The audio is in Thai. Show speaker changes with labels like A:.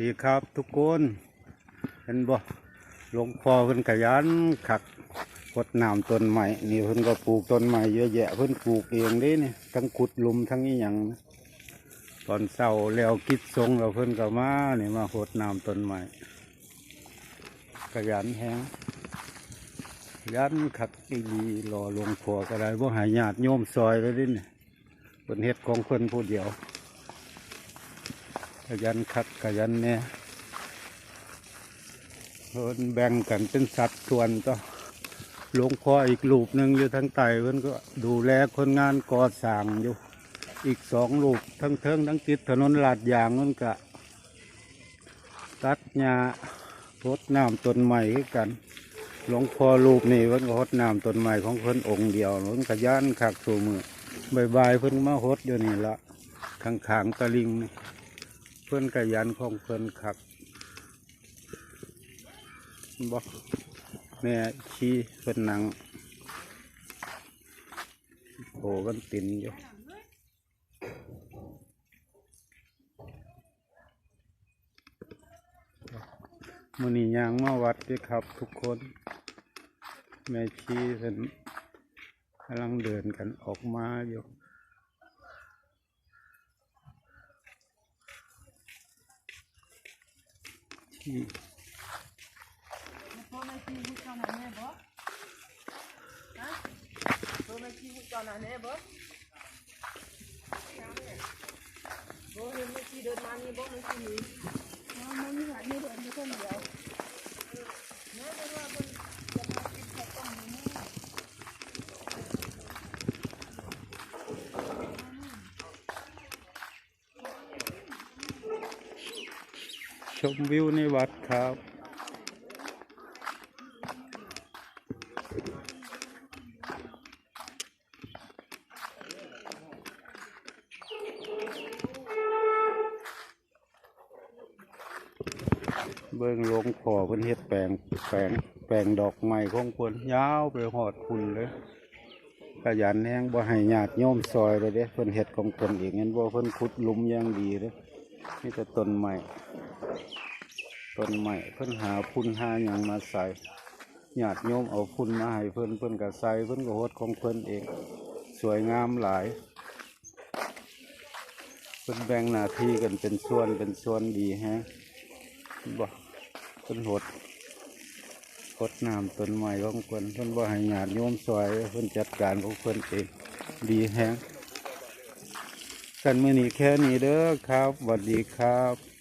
A: ดีครับทุกคนเห็นบ่หลวงพ่อเพิ่นขยันขักกดน้ำต้นใหม่นี่เพิ่นก็ปลูกต้นใหม่เยอะแยะเพิ่นปลูกเองเด้นี่ทั้งขุดหลุมทั้งอีหยังตอนเช้าแล้วกิดทรงเราเพิ่นก็มาเนี่ยมาหดน้ำต้นใหม่ขยันแฮงขยันขักอีหลีรอหลวงพ่อก็ได้บ่ใหายญาติโยมซอยเลยเดินี่เพิ่นเฮ็ดของเพิ่นผู้เดียว ขยันคักขยันเนี่ยเพิ่นแบ่งกันเป็นสัดส่วนก็หลวงพ่ออีกรูปหนึ่งอยู่ทั้งไตเพิ่นก็ดูแลคนงานก่อสร้างอยู่ อีกสองรูปทั้งเทิงทั้งติดถนนลาดยางนั่นก็ตัดหญ้ารดน้ำต้นใหม่กันหลวงพ่อรูปนี่เพิ่นก็รดน้ำต้นใหม่ของเพิ่นองค์เดียวเพิ่นขยันคักสูมือบายๆเพิ่นมารดอยู่นี่ละข้างๆตะลิงนี่ เพื่อนกยันของเพื่อนขับบอกแม่ชี้เพื่อนหนังโอ้กันตินอยู่มือนี้ยางมาวัดด้วยครับทุกคน แม่ชีเพิ่นกำลังเดินกันออกมาอยู่ ที่
B: Får man ki hut kan han är bra? Ha? Får man ki hut kan han är bra? Bố nên mới chi đơn mang đi bố mới chi gì? Nó mới như vậy như vậy như thế nào? Nếu mà nó bên จะมากินข้าวต้มนี่แม่
A: ช มวิวในวัดครับ เบิ่งลงพ่อเพิ่นเฮ็ดแปลงแปลงแปลงดอกไม้ของเพิ่นยาวไปหอดคุณเลยขยันแฮงบ่ให้ญาติโยมซอยเลยเด้เพิ่นเฮ็ดของเพิ่นเองเห็นบ่เพิ่นขุดหลุมอย่างดีเด้มีแต่ต้นไม้ ต้นไม้เพิ่นหาพุ่นหาหยังมาใส่ญาติโยมเอาพุ่นมาให้เพิ่นเพิ่นก็ใส่เพิ่นก็เฮ็ดของเพิ่นเอง สวยงามหลาย เพิ่นแบ่งหน้าที่กันเป็นส่วนเป็นส่วนดีแฮะบ่เพิ่นหดหดน้ำต้นไม้ของเพิ่นเพิ่นบ่ให้ญาติโยมซอยเพิ่นจัดการของเพิ่นเองดีแฮงกันมื้อนี้แค่นี้เด้อครับสวัสดีครับ